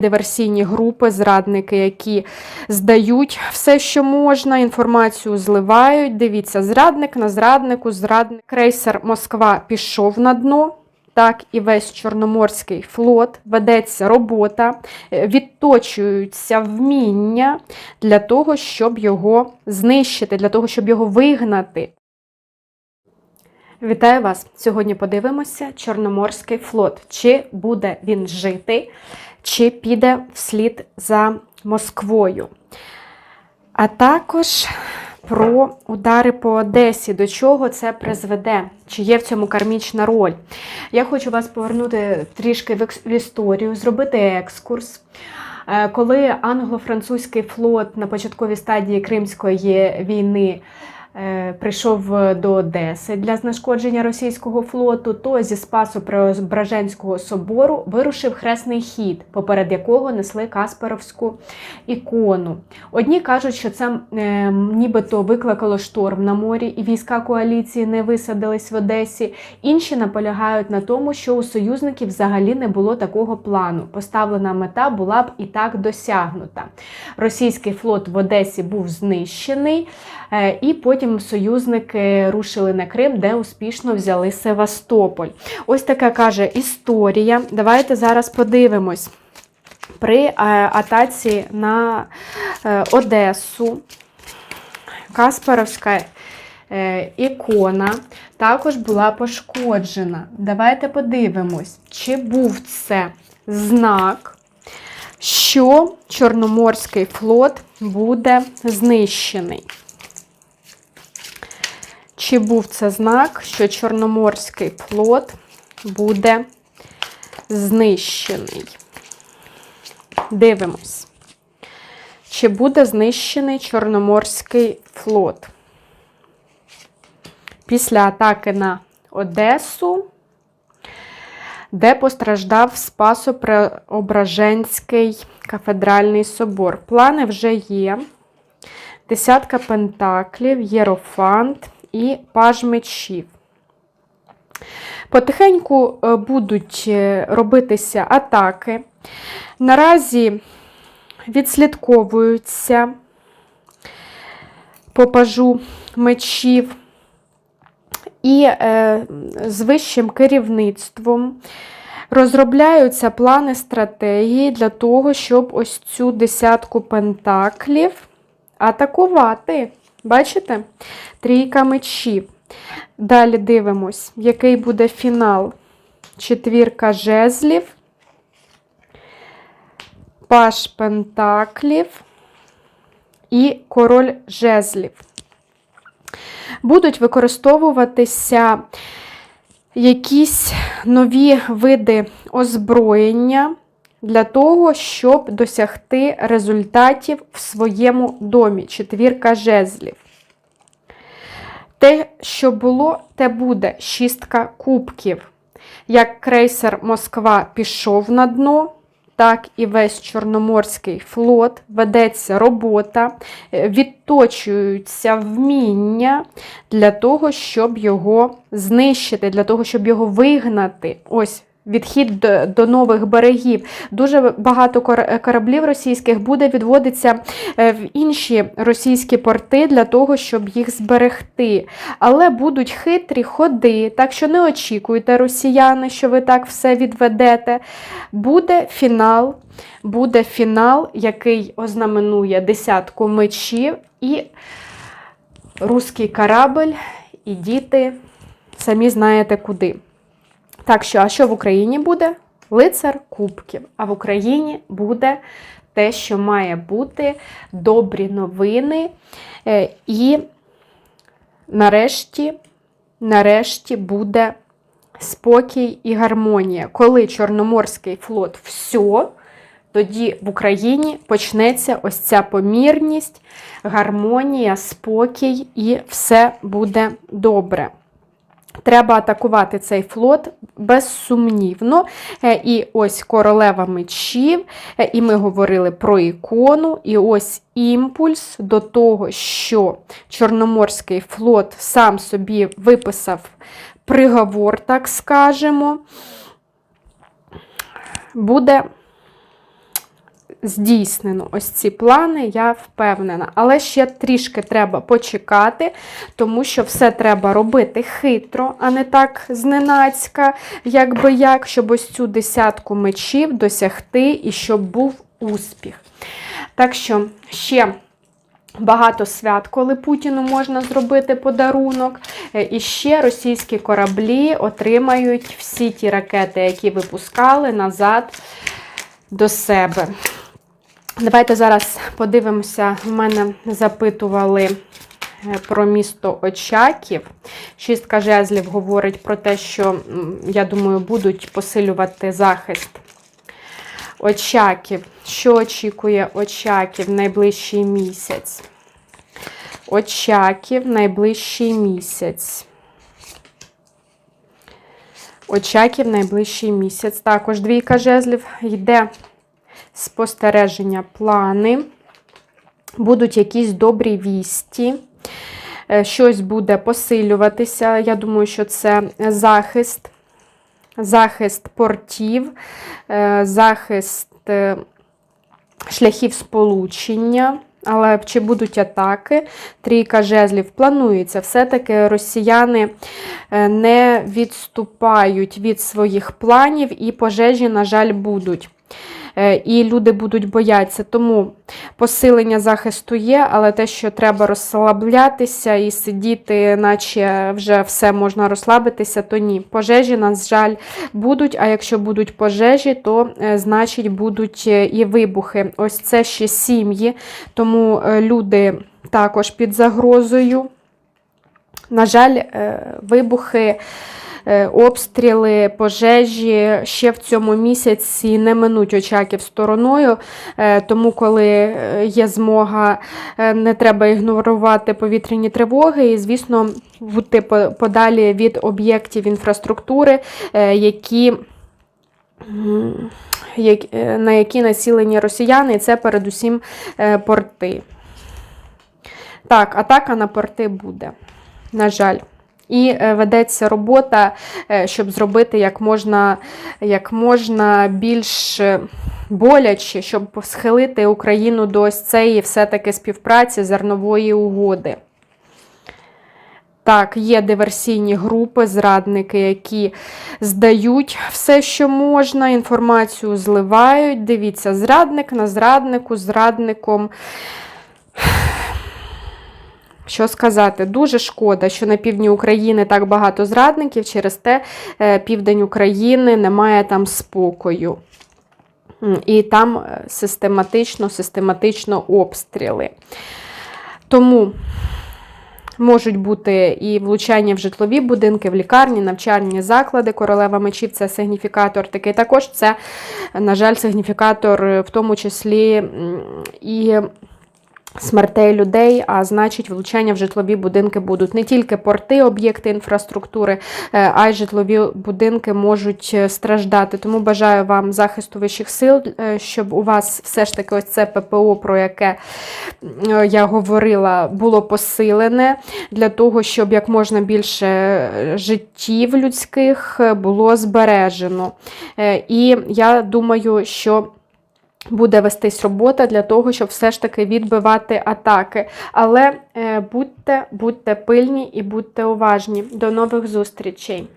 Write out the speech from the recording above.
Диверсійні групи, зрадники, які здають все, що можна, інформацію зливають. Дивіться, зрадник на зраднику, зрадник. Крейсер Москва пішов на дно. Так, і весь Чорноморський флот ведеться робота, е, відточуються вміння для того, щоб його знищити, для того, щоб його вигнати. Вітаю вас! Сьогодні подивимося Чорноморський флот. Чи буде він жити, чи піде вслід за Москвою. А також про удари по Одесі, до чого це призведе, чи є в цьому кармічна роль. Я хочу вас повернути трішки в історію, зробити екскурс. Е, Коли англо-французький флот на початковій стадії Кримської війни прийшов до Одеси для знешкодження російського флоту, то зі Спасу Преображенського собору вирушив хресний хід, поперед якого несли Касперовську ікону. Одні кажуть, що це е, нібито викликало шторм на морі, і війська коаліції не висадились в Одесі. Інші наполягають на тому, що у союзників взагалі не було такого плану. Поставлена мета була б і так досягнута. Російський флот в Одесі був знищений, е, і потім союзники рушили на Крим, де успішно взяли Севастополь. Ось така каже історія. Давайте зараз подивимось. При е, атаці на е, Одесу Каспаровська е, ікона також була пошкоджена. Давайте подивимось, чи був це знак, що Чорноморський флот буде знищений. Чи був це знак, що Чорноморський флот буде знищений? Дивимось. Чи буде знищений Чорноморський флот? Після атаки на Одесу, де постраждав Спасо-Преображенський кафедральний собор. Плани вже є. Десятка пентаклів, єрофант і паж мечів. Потихеньку е, будуть е, робитися атаки. Наразі відслідковуються по пажу мечів і е, з вищим керівництвом розробляються плани стратегії для того, щоб ось цю десятку пентаклів атакувати. Бачите? Трійка мечів. Далі дивимось, який буде фінал. Четвірка жезлів, паш пентаклів і король жезлів. Будуть використовуватися якісь нові види озброєння для того, щоб досягти результатів в своєму домі. Четвірка жезлів. Те, що було, те буде шістка кубків. Як крейсер Москва пішов на дно, так і весь Чорноморський флот ведеться робота, е, відточуються вміння для того, щоб його знищити, для того, щоб його вигнати. Ось. Відхід до, нових берегів. Дуже багато кораблів російських буде відводитися е, в інші російські порти для того, щоб їх зберегти. Але будуть хитрі ходи, так що не очікуйте, росіяни, що ви так все відведете. Буде фінал, буде фінал, який ознаменує десятку мечів, і руський корабль, і діти, самі знаєте куди. Так що, а що в Україні буде? Лицар кубків. А в Україні буде те, що має бути добрі новини. Е, І нарешті, нарешті буде спокій і гармонія. Коли Чорноморський флот все, тоді в Україні почнеться ось ця помірність, гармонія, спокій, і все буде добре. Треба атакувати цей флот безсумнівно. Е, І ось королева мечів, е, і ми говорили про ікону, і ось імпульс до того, що Чорноморський флот сам собі виписав приговор, так скажемо, буде здійснено ось ці плани, я впевнена. Але ще трішки треба почекати, тому що все треба робити хитро, а не так зненацька, як би як, щоб ось цю десятку мечів досягти і щоб був успіх. Так що ще. Багато свят, коли Путіну можна зробити подарунок. Е, І ще російські кораблі отримають всі ті ракети, які випускали назад до себе. Давайте зараз подивимося, в мене запитували е, про місто Очаків. Шістка жезлів говорить про те, що, я думаю, будуть посилювати захист. Очаків. Що очікує Очаків найближчий місяць? Очаків найближчий місяць. Очаків найближчий місяць. Також двійка жезлів йде спостереження, плани. Будуть якісь добрі вісті. Е, Щось буде посилюватися. Я думаю, що це захист, захист портів, е, захист е, шляхів сполучення. Але чи будуть атаки? Трійка жезлів планується. Все-таки росіяни не відступають від своїх планів, і пожежі, на жаль, будуть. Е, І люди будуть боятися. Тому посилення захисту є, але те, що треба розслаблятися і сидіти, наче вже все можна розслабитися, то ні. Пожежі, на жаль, будуть. А якщо будуть пожежі, то е, значить будуть е, і вибухи. Ось це ще сім'ї, тому люди також під загрозою. На жаль, вибухи, обстріли, пожежі ще в цьому місяці не минуть очаків стороною. Е, Тому, коли е, є змога, е, не треба ігнорувати повітряні тривоги і, звісно, бути подалі від об'єктів інфраструктури, е, які. е, На які націлені росіяни, і це передусім е, порти. Так, атака на порти буде, на жаль. І е, ведеться робота, е, щоб зробити як можна, як можна більш е, боляче, щоб схилити Україну до ось цієї все-таки співпраці зернової угоди. Так, є диверсійні групи, зрадники, які здають все, що можна, інформацію зливають. Дивіться, зрадник на зраднику, зрадником. Що сказати, дуже шкода, що на півдні України так багато зрадників, через те е, південь України немає там спокою. І там е, систематично, систематично обстріли. Тому можуть бути і влучання в житлові будинки, в лікарні, навчальні заклади. Королева мечів це сигніфікатор такий. Також це, на жаль, сигніфікатор, е, в тому числі і смертей людей, а значить, влучання в житлові будинки будуть не тільки порти, об'єкти інфраструктури, е, а й житлові будинки можуть е, страждати. Тому бажаю вам захисту вищих сил, е, щоб у вас все ж таки ось це ППО, про яке я говорила, було посилене для того, щоб як можна більше життів людських було збережено. І я думаю, що буде вестись робота для того, щоб все ж таки відбивати атаки. Але е, будьте, будьте пильні і будьте уважні. До нових зустрічей!